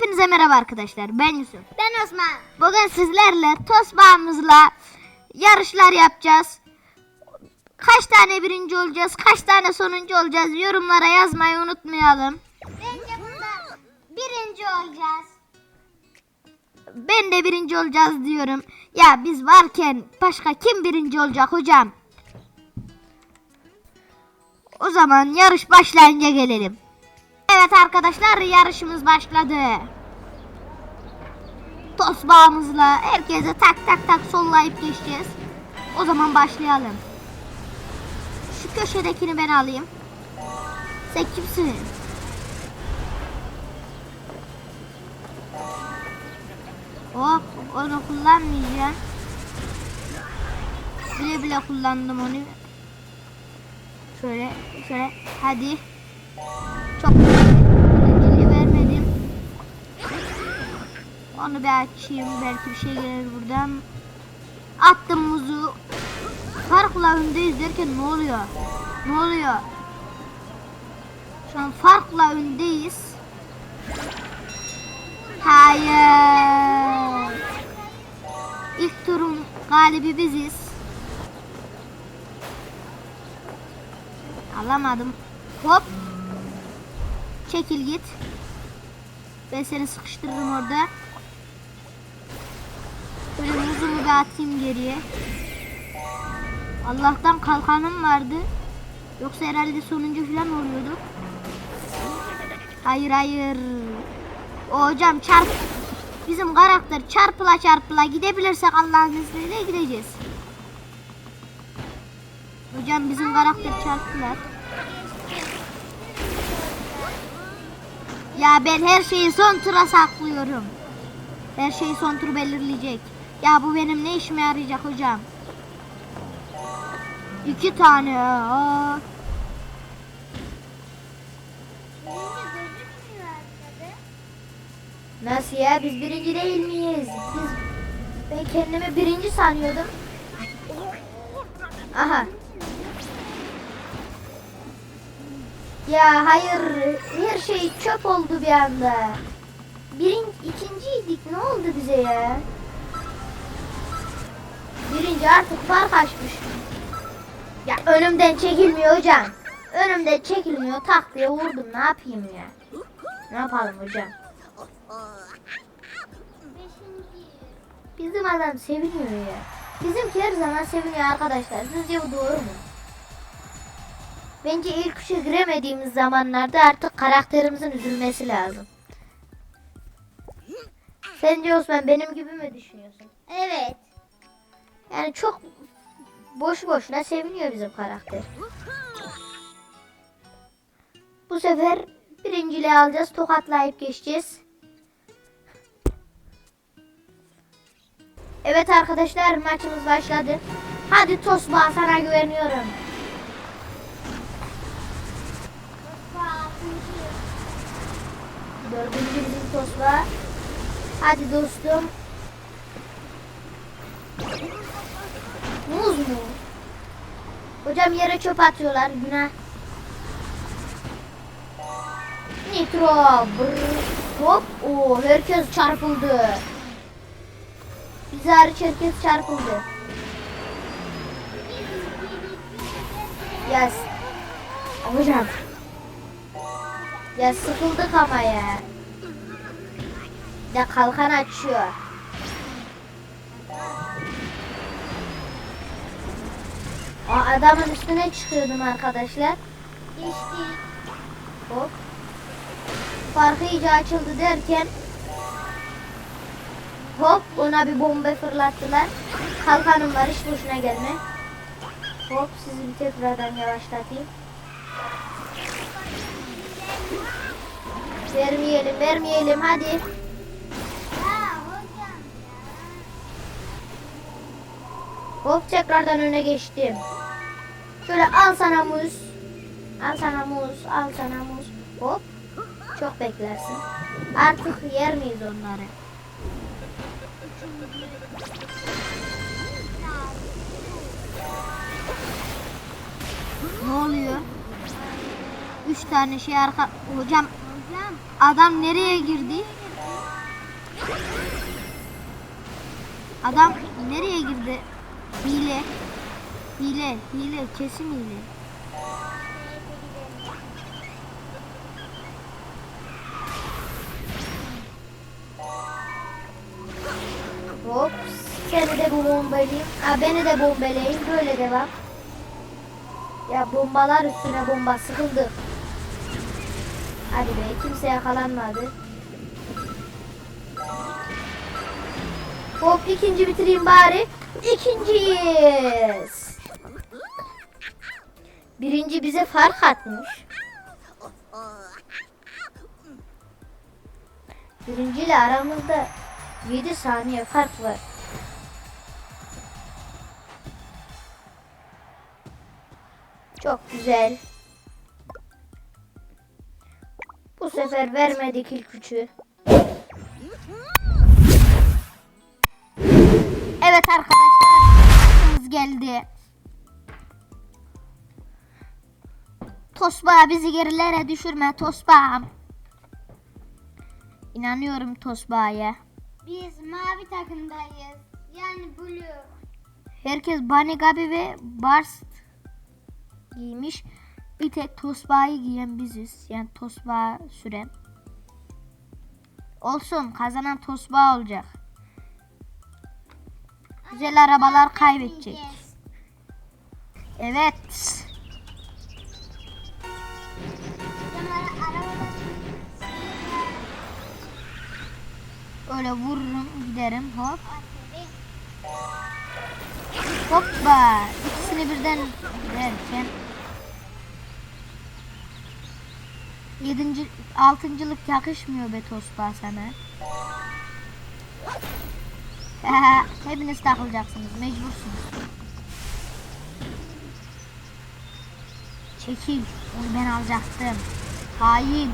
Hepinize merhaba arkadaşlar. Ben Yusuf. Ben Osman. Bugün sizlerle Tosbağımızla yarışlar yapacağız. Kaç tane birinci olacağız, kaç tane sonuncu olacağız yorumlara yazmayı unutmayalım. Bence bunda birinci olacağız. Ben de birinci olacağız diyorum. Ya biz varken başka kim birinci olacak hocam? O zaman yarış başlayınca gelelim. Evet arkadaşlar yarışımız başladı. Tosbağımızla herkese tak tak tak sollayıp geçeceğiz. O zaman başlayalım. Şu köşedekini ben alayım. Sen kimsin? Hop onu kullanmayacağım. Bile bile kullandım onu. Şöyle şöyle hadi. Çok Onu bir açayım belki bir şey gelir buradan. Attım muzu. Farkla öndeyiz derken ne oluyor? Ne oluyor? Şu an farkla öndeyiz. Hayır. İlk turun galibi biziz. Alamadım. Hop. Çekil git. Ben seni sıkıştırırım orada. Böyle muzumu da atayım geriye. Allah'tan kalkanım vardı. Yoksa herhalde sonuncu falan oluyordu. Hayır hayır. O hocam çarp bizim karakter çarpıla çarpıla gidebilirsek Allah'ın izniyle gideceğiz. Hocam bizim karakter çarptılar. Ya ben her şeyi son tura saklıyorum. Her şeyi son tur belirleyecek. Ya bu benim ne işime yarayacak hocam? İki tane. Aa. Birinci. Nasıl ya? Biz birinci değil miyiz? Biz ben kendimi birinci sanıyordum. Aha. Ya hayır, her şey çöp oldu bir anda. Birin, ikinciydik. Ne oldu bize ya? Birinci artık fark açmış. Ya önümden çekilmiyor hocam. Önümden çekilmiyor. Tak diye vurdum. Ne yapayım ya? Ne yapalım hocam? Bizim adam seviniyor ya. Bizimki her zaman seviniyor arkadaşlar. Sizce bu doğru mu? Bence ilk üçe giremediğimiz zamanlarda artık karakterimizin üzülmesi lazım. Sence Osman benim gibi mi düşünüyorsun? Evet. Yani çok boş boşuna seviniyor bizim karakter. Bu sefer birinciliği alacağız. Tokatlayıp geçeceğiz. Evet arkadaşlar maçımız başladı. Hadi Tosba sana güveniyorum. Dördüncü bizim Tosba. Hadi dostum. Muz mu? Hocam yere çöp atıyorlar günah. Nitro. Brr, hop. Oo, herkes çarpıldı. Biz hariç herkes çarpıldı. Yes. Hocam. Ya sıkıldık ama ya. De kalkan açıyor. O adamın üstüne çıkıyordum arkadaşlar. Geçtik. Hop. Farkı iyice açıldı derken hop ona bir bomba fırlattılar. Kalkanım var hiç boşuna gelme. Hop sizi bir tekrardan yavaşlatayım. Vermeyelim vermeyelim hadi. Hop tekrardan öne geçtim. Şöyle al sana muz. Al sana muz. Al sana muz. Hop. Çok beklersin. Artık yer miyiz onları? Ne oluyor? Üç tane şey arka... Hocam, Hocam. adam nereye girdi? Adam nereye girdi? Hile. Hile, hile, kesin hile. Hop. Seni de bu bombalayayım. Ha, beni de bombalayayım. Böyle devam. Ya bombalar üstüne bomba sıkıldı. Hadi be kimse yakalanmadı. Hop ikinci bitireyim bari. İkinciyiz. Birinci bize fark atmış. Birinciyle aramızda 7 saniye fark var. Çok güzel. Bu sefer vermedik ilk üçü. Evet arkadaşlar, maçımız geldi. Tosba bizi gerilere düşürme Tosba. İnanıyorum Tosba'ya. Biz mavi takımdayız. Yani blue. Herkes Bunny Gabi ve Barst giymiş. Bir tek Tosba'yı giyen biziz. Yani Tosba süren. Olsun kazanan Tosba olacak. Güzel arabalar kaybedecek. Evet. Öyle vururum giderim hop. Hoppa. İkisini birden derken. Yedinci, altıncılık yakışmıyor be Tosba sana. Hepiniz takılacaksınız. Mecbursunuz. Çekil. Onu ben alacaktım. Hain.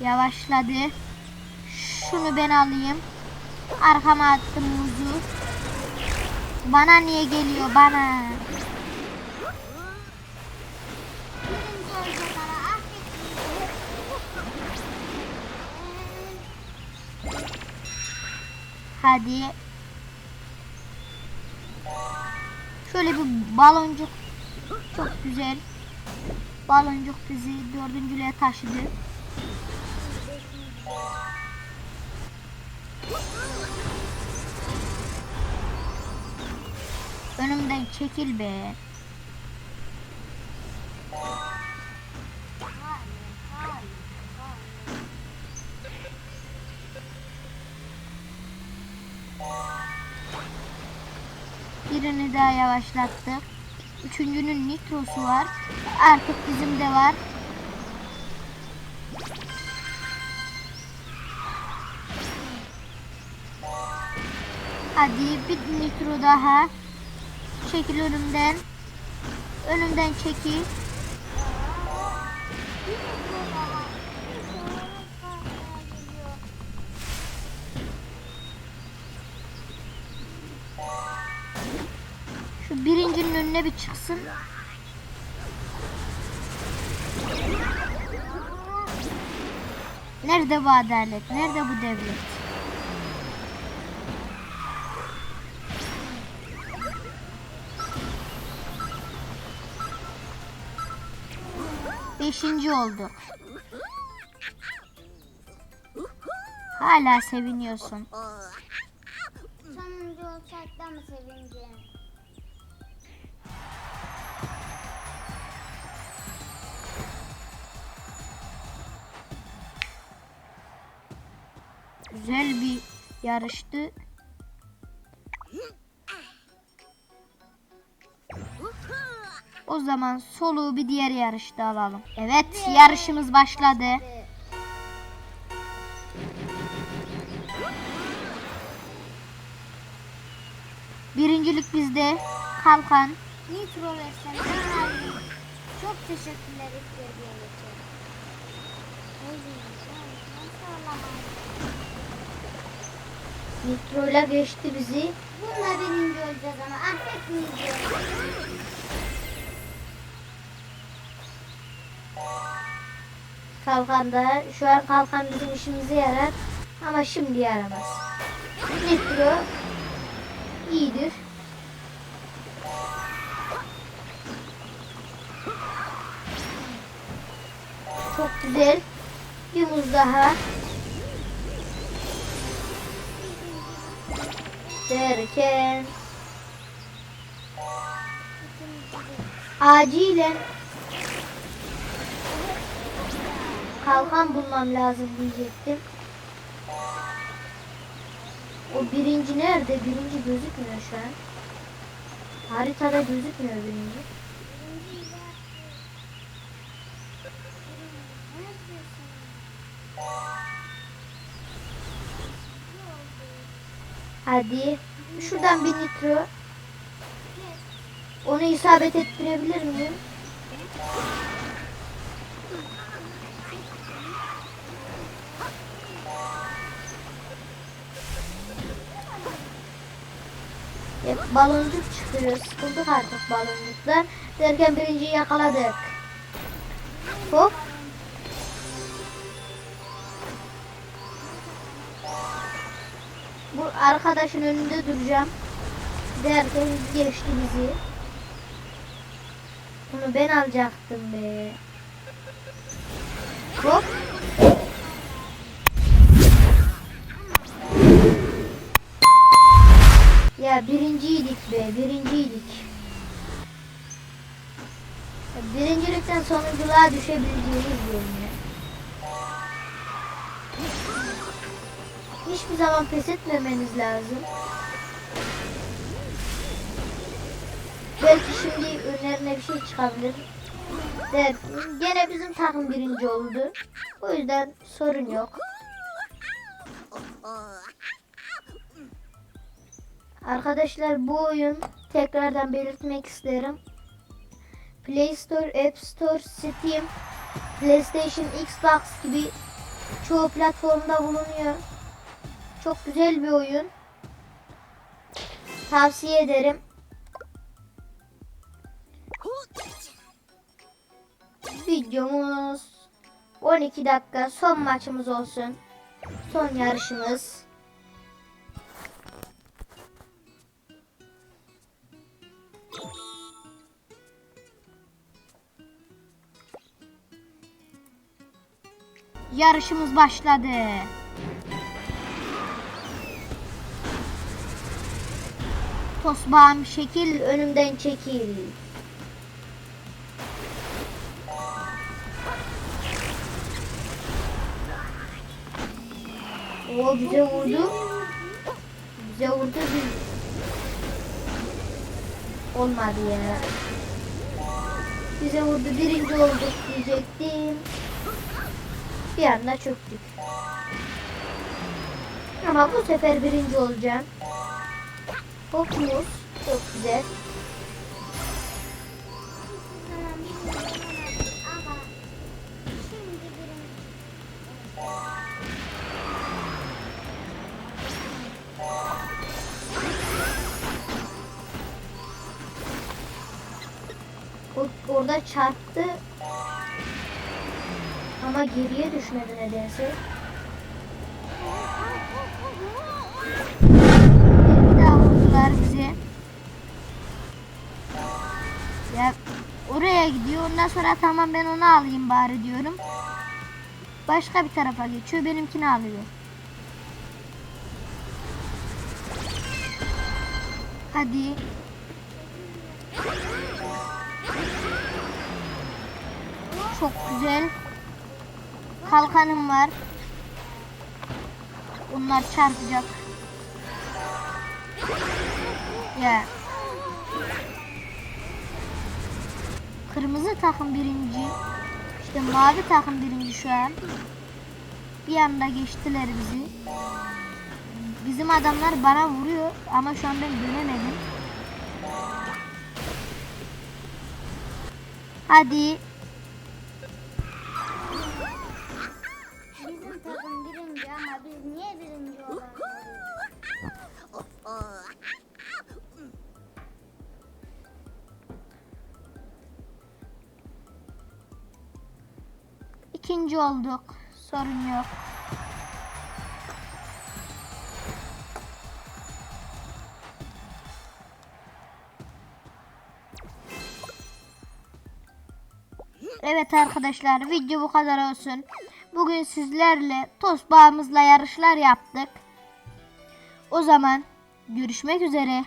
Yavaşladı. Şunu ben alayım. Arkama attım muzu. Bana niye geliyor bana? Hadi. Şöyle bir baloncuk. Çok güzel. Baloncuk bizi dördüncülüğe taşıdı. Önümden çekil be. Birini daha yavaşlattık. Üçüncünün nitrosu var. Artık bizim de var. Hadi bir nitro daha. Çekil önümden. Önümden çekil. Birincinin önüne bir çıksın. Nerede bu adalet? Nerede bu devlet? Beşinci olduk. Hala seviniyorsun. Sonuncu olsak da mı sevineceğim? Yarıştı. O zaman soluğu bir diğer yarışta alalım. Evet yarışımız başladı. Birincilik bizde. Kalkan. Nitro daha iyi. Çok teşekkürler Nitro'yla geçti bizi. Bununla birinci olacağız ama affetmeyeceğim. Kalkanda şu an kalkan bizim işimize yarar. Ama şimdi yaramaz. Nitro iyidir. Çok güzel. Bir muz daha. Derken acilen kalkan bulmam lazım diyecektim. O birinci nerede? Birinci gözükmüyor şu an. Haritada gözükmüyor birinci. Hadi. Şuradan bir nitro. Onu isabet ettirebilir miyim? Hep baloncuk çıkıyor. Sıkıldık artık baloncuktan. Derken birinciyi yakaladık. Hop. Arkadaşın önünde duracağım. Derken geçti bizi. Bunu ben alacaktım be. Hop. Ya birinciydik be, birinciydik. Birincilikten sonunculuğa düşebileceğimiz görünüyor. Hiçbir zaman pes etmemeniz lazım. Belki şimdi önlerine bir şey çıkabilir. Evet, gene bizim takım birinci oldu. O yüzden sorun yok. Arkadaşlar bu oyun tekrardan belirtmek isterim. Play Store, App Store, Steam, PlayStation, Xbox gibi çoğu platformda bulunuyor. Çok güzel bir oyun. Tavsiye ederim. Videomuz 12 dakika son maçımız olsun. Son yarışımız. Yarışımız başladı. Tosbağım şekil Önümden çekil. O bize vurdu. Bize vurdu biz. Olmadı ya. Bize vurdu birinci olduk diyecektim. Bir anda çöktük. Ama bu sefer birinci olacağım. Hokumuz çok güzel. Orada çarptı. Ama geriye düşmedi nedense. Gidiyor. Ondan sonra tamam ben onu alayım bari diyorum. Başka bir tarafa geçiyor. Benimkini alıyor. Hadi. Çok güzel. Kalkanım var. Bunlar çarpacak. Ya. Kırmızı takım birinci. İşte mavi takım birinci şu an. Bir anda geçtiler bizi. Bizim adamlar bana vuruyor ama şu an ben dönemedim. Hadi. İkinci olduk. Sorun yok. Evet arkadaşlar video bu kadar olsun. Bugün sizlerle tost bağımızla yarışlar yaptık. O zaman görüşmek üzere.